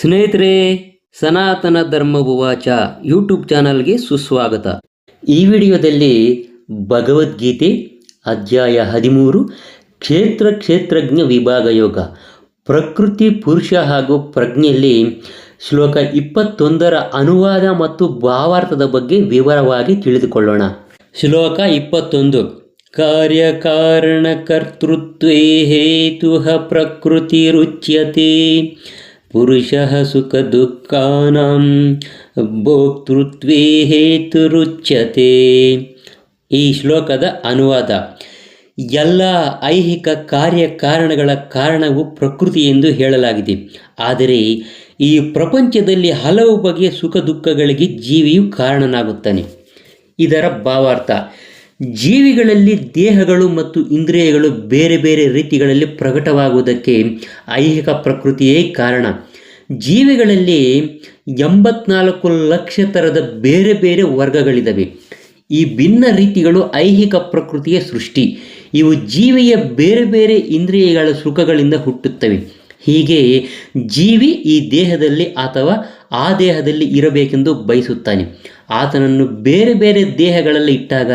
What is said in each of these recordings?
ಸ್ನೇಹಿತರೆ, ಸನಾತನ ಧರ್ಮ ಉವಾಚ ಯೂಟ್ಯೂಬ್ ಚಾನಲ್ಗೆ ಸುಸ್ವಾಗತ. ಈ ವಿಡಿಯೋದಲ್ಲಿ ಭಗವದ್ಗೀತೆ, ಅಧ್ಯಾಯ ಹದಿಮೂರು, ಕ್ಷೇತ್ರ ಕ್ಷೇತ್ರಜ್ಞ ವಿಭಾಗ ಯೋಗ, ಪ್ರಕೃತಿ ಪುರುಷ ಹಾಗೂ ಪ್ರಜ್ಞೆಯಲ್ಲಿ ಶ್ಲೋಕ ಇಪ್ಪತ್ತೊಂದರ ಅನುವಾದ ಮತ್ತು ಭಾವಾರ್ಥದ ಬಗ್ಗೆ ವಿವರವಾಗಿ ತಿಳಿದುಕೊಳ್ಳೋಣ. ಶ್ಲೋಕ ಇಪ್ಪತ್ತೊಂದು. ಹೇತು ಪ್ರಕೃತಿರುಚ್ಯತೆ. ಪುರುಷಃ ಸುಖ ದುಃಖಾನಾಂ ಭೋಕ್ತೃತ್ವೇ ಹೇತುರುಚ್ಯತೆ. ಈ ಶ್ಲೋಕದ ಅನುವಾದ, ಎಲ್ಲ ಐಹಿಕ ಕಾರ್ಯಕಾರಣಗಳ ಕಾರಣವು ಪ್ರಕೃತಿ ಎಂದು ಹೇಳಲಾಗಿದೆ. ಆದರೆ ಈ ಪ್ರಪಂಚದಲ್ಲಿ ಹಲವು ಬಗೆಯ ಸುಖ ದುಃಖಗಳಿಗೆ ಜೀವಿಯು ಕಾರಣನಾಗುತ್ತಾನೆ. ಇದರ ಭಾವಾರ್ಥ ಜೀವಿಗಳಲ್ಲಿ ದೇಹಗಳು ಮತ್ತು ಇಂದ್ರಿಯಗಳು ಬೇರೆ ಬೇರೆ ರೀತಿಗಳಲ್ಲಿ ಪ್ರಕಟವಾಗುವುದಕ್ಕೆ ಐಹಿಕ ಪ್ರಕೃತಿಯೇ ಕಾರಣ. ಜೀವಿಗಳಲ್ಲಿ ಎಂಬತ್ನಾಲ್ಕು ಲಕ್ಷ ಥರದ ಬೇರೆ ಬೇರೆ ವರ್ಗಗಳಿದ್ದಾವೆ ಈ ಭಿನ್ನ ರೀತಿಗಳು ಐಹಿಕ ಪ್ರಕೃತಿಯ ಸೃಷ್ಟಿ. ಇವು ಜೀವಿಯ ಬೇರೆ ಬೇರೆ ಇಂದ್ರಿಯಗಳ ಸುಖಗಳಿಂದ ಹುಟ್ಟುತ್ತವೆ. ಹೀಗೆ ಜೀವಿ ಈ ದೇಹದಲ್ಲಿ ಅಥವಾ ಆ ದೇಹದಲ್ಲಿ ಇರಬೇಕೆಂದು ಬಯಸುತ್ತಾನೆ. ಆತನನ್ನು ಬೇರೆ ಬೇರೆ ದೇಹಗಳಲ್ಲಿ ಇಟ್ಟಾಗ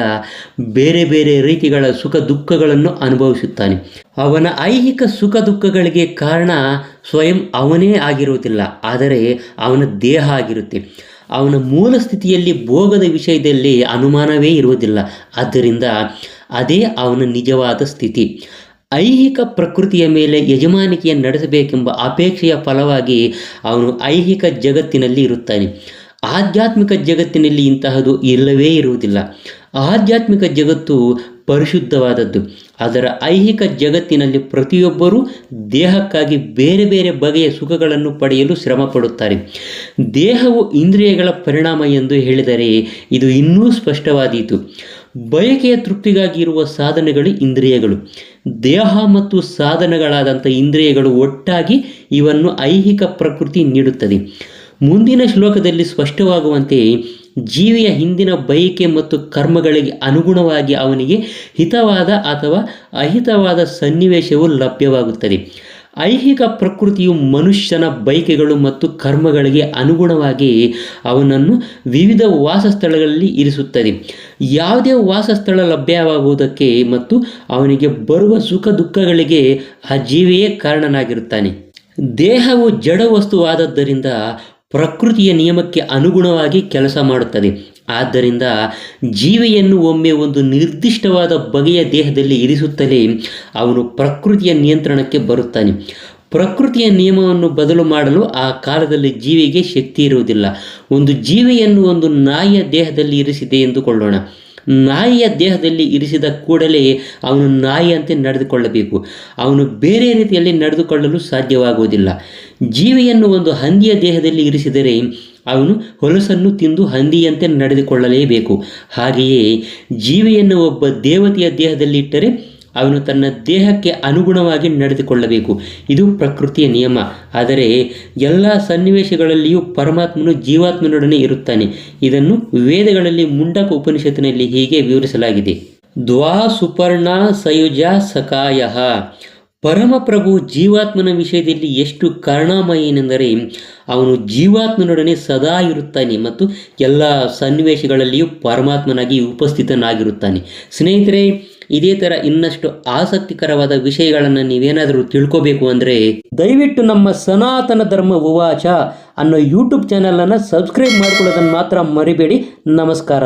ಬೇರೆ ಬೇರೆ ರೀತಿಗಳ ಸುಖ ದುಃಖಗಳನ್ನು ಅನುಭವಿಸುತ್ತಾನೆ. ಅವನ ಐಹಿಕ ಸುಖ ದುಃಖಗಳಿಗೆ ಕಾರಣ ಸ್ವಯಂ ಅವನೇ ಆಗಿರುವುದಿಲ್ಲ, ಆದರೆ ಅವನ ದೇಹ ಆಗಿರುತ್ತೆ. ಅವನ ಮೂಲ ಸ್ಥಿತಿಯಲ್ಲಿ ಭೋಗದ ವಿಷಯದಲ್ಲಿ ಅನುಮಾನವೇ ಇರುವುದಿಲ್ಲ, ಆದ್ದರಿಂದ ಅದೇ ಅವನ ನಿಜವಾದ ಸ್ಥಿತಿ. ಐಹಿಕ ಪ್ರಕೃತಿಯ ಮೇಲೆ ಯಜಮಾನಿಕೆಯನ್ನು ನಡೆಸಬೇಕೆಂಬ ಅಪೇಕ್ಷೆಯ ಫಲವಾಗಿ ಅವನು ಐಹಿಕ ಜಗತ್ತಿನಲ್ಲಿ ಇರುತ್ತಾನೆ. ಆಧ್ಯಾತ್ಮಿಕ ಜಗತ್ತಿನಲ್ಲಿ ಇಂತಹದು ಇಲ್ಲವೇ ಇರುವುದಿಲ್ಲ. ಆಧ್ಯಾತ್ಮಿಕ ಜಗತ್ತು ಪರಿಶುದ್ಧವಾದದ್ದು. ಅದರ ಐಹಿಕ ಜಗತ್ತಿನಲ್ಲಿ ಪ್ರತಿಯೊಬ್ಬರೂ ದೇಹಕ್ಕಾಗಿ ಬೇರೆ ಬೇರೆ ಬಗೆಯ ಸುಖಗಳನ್ನು ಪಡೆಯಲು ಶ್ರಮ ಪಡುತ್ತಾರೆ ದೇಹವು ಇಂದ್ರಿಯಗಳ ಪರಿಣಾಮ ಎಂದು ಹೇಳಿದರೆ ಇದು ಇನ್ನೂ ಸ್ಪಷ್ಟವಾದೀತು. ಬಯಕೆಯ ತೃಪ್ತಿಗಾಗಿ ಇರುವ ಸಾಧನೆಗಳು ಇಂದ್ರಿಯಗಳು. ದೇಹ ಮತ್ತು ಸಾಧನಗಳಾದಂಥ ಇಂದ್ರಿಯಗಳು ಒಟ್ಟಾಗಿ ಇವನ್ನು ಐಹಿಕ ಪ್ರಕೃತಿ ನೀಡುತ್ತದೆ. ಮುಂದಿನ ಶ್ಲೋಕದಲ್ಲಿ ಸ್ಪಷ್ಟವಾಗುವಂತೆ ಜೀವಿಯ ಹಿಂದಿನ ಬಯಕೆ ಮತ್ತು ಕರ್ಮಗಳಿಗೆ ಅನುಗುಣವಾಗಿ ಅವನಿಗೆ ಹಿತವಾದ ಅಥವಾ ಅಹಿತವಾದ ಸನ್ನಿವೇಶವು ಲಭ್ಯವಾಗುತ್ತದೆ. ಐಹಿಕ ಪ್ರಕೃತಿಯು ಮನುಷ್ಯನ ಬಯಕೆಗಳು ಮತ್ತು ಕರ್ಮಗಳಿಗೆ ಅನುಗುಣವಾಗಿ ಅವನನ್ನು ವಿವಿಧ ವಾಸಸ್ಥಳಗಳಲ್ಲಿ ಇರಿಸುತ್ತದೆ. ಯಾವುದೇ ವಾಸಸ್ಥಳ ಲಭ್ಯವಾಗುವುದಕ್ಕೆ ಮತ್ತು ಅವನಿಗೆ ಬರುವ ಸುಖ ದುಃಖಗಳಿಗೆ ಆ ಜೀವಿಯೇ ಕಾರಣನಾಗಿರುತ್ತಾನೆ. ದೇಹವು ಜಡ ವಸ್ತುವಾದದ್ದರಿಂದ ಪ್ರಕೃತಿಯ ನಿಯಮಕ್ಕೆ ಅನುಗುಣವಾಗಿ ಕೆಲಸ ಮಾಡುತ್ತದೆ. ಆದ್ದರಿಂದ ಜೀವಿಯನ್ನು ಒಮ್ಮೆ ಒಂದು ನಿರ್ದಿಷ್ಟವಾದ ಬಗೆಯ ದೇಹದಲ್ಲಿ ಇರಿಸುತ್ತಲೇ ಅವನು ಪ್ರಕೃತಿಯ ನಿಯಂತ್ರಣಕ್ಕೆ ಬರುತ್ತಾನೆ. ಪ್ರಕೃತಿಯ ನಿಯಮವನ್ನು ಬದಲು ಮಾಡಲು ಆ ಕಾಲದಲ್ಲಿ ಜೀವಿಗೆ ಶಕ್ತಿ ಇರುವುದಿಲ್ಲ. ಒಂದು ಜೀವಿಯನ್ನು ಒಂದು ನಾಯಿಯ ದೇಹದಲ್ಲಿ ಇರಿಸಿದೆ ಎಂದುಕೊಳ್ಳೋಣ. ನಾಯಿಯ ದೇಹದಲ್ಲಿ ಇರಿಸಿದ ಕೂಡಲೇ ಅವನು ನಾಯಿಯಂತೆ ನಡೆದುಕೊಳ್ಳಬೇಕು. ಅವನು ಬೇರೆ ರೀತಿಯಲ್ಲಿ ನಡೆದುಕೊಳ್ಳಲು ಸಾಧ್ಯವಾಗುವುದಿಲ್ಲ. ಜೀವಿಯನ್ನು ಒಂದು ಹಂದಿಯ ದೇಹದಲ್ಲಿ ಇರಿಸಿದರೆ ಅವನು ಹೊಲಸನ್ನು ತಿಂದು ಹಂದಿಯಂತೆ ನಡೆದುಕೊಳ್ಳಲೇಬೇಕು. ಹಾಗೆಯೇ ಜೀವಿಯನ್ನು ಒಬ್ಬ ದೇವತೆಯ ದೇಹದಲ್ಲಿ ಇಟ್ಟರೆ ಅವನು ತನ್ನ ದೇಹಕ್ಕೆ ಅನುಗುಣವಾಗಿ ನಡೆದುಕೊಳ್ಳಬೇಕು. ಇದು ಪ್ರಕೃತಿಯ ನಿಯಮ. ಆದರೆ ಎಲ್ಲ ಸನ್ನಿವೇಶಗಳಲ್ಲಿಯೂ ಪರಮಾತ್ಮನು ಜೀವಾತ್ಮನೊಡನೆ ಇರುತ್ತಾನೆ. ಇದನ್ನು ವೇದಗಳಲ್ಲಿ ಮುಂಡಕ ಉಪನಿಷತ್ತಿನಲ್ಲಿ ಹೀಗೆ ವಿವರಿಸಲಾಗಿದೆ. ದ್ವಾ ಸುಪರ್ಣ ಸಯುಜ ಸಕಾಯ. ಪರಮಪ್ರಭು ಜೀವಾತ್ಮನ ವಿಷಯದಲ್ಲಿ ಎಷ್ಟು ಕರುಣಾಮಯನೆಂದರೆ ಅವನು ಜೀವಾತ್ಮನೊಡನೆ ಸದಾ ಇರುತ್ತಾನೆ ಮತ್ತು ಎಲ್ಲ ಸನ್ನಿವೇಶಗಳಲ್ಲಿಯೂ ಪರಮಾತ್ಮನಾಗಿ ಉಪಸ್ಥಿತನಾಗಿರುತ್ತಾನೆ. ಸ್ನೇಹಿತರೆ ಇದೇ ಥರ ಇನ್ನಷ್ಟು ಆಸಕ್ತಿಕರವಾದ ವಿಷಯಗಳನ್ನು ನೀವೇನಾದರೂ ತಿಳ್ಕೋಬೇಕು ಅಂದರೆ ದಯವಿಟ್ಟು ನಮ್ಮ ಸನಾತನ ಧರ್ಮ ಉವಾಚ ಅನ್ನೋ ಯೂಟ್ಯೂಬ್ ಚಾನಲನ್ನು ಸಬ್ಸ್ಕ್ರೈಬ್ ಮಾಡ್ಕೊಳ್ಳೋದನ್ನು ಮಾತ್ರ ಮರಿಬೇಡಿ. ನಮಸ್ಕಾರ.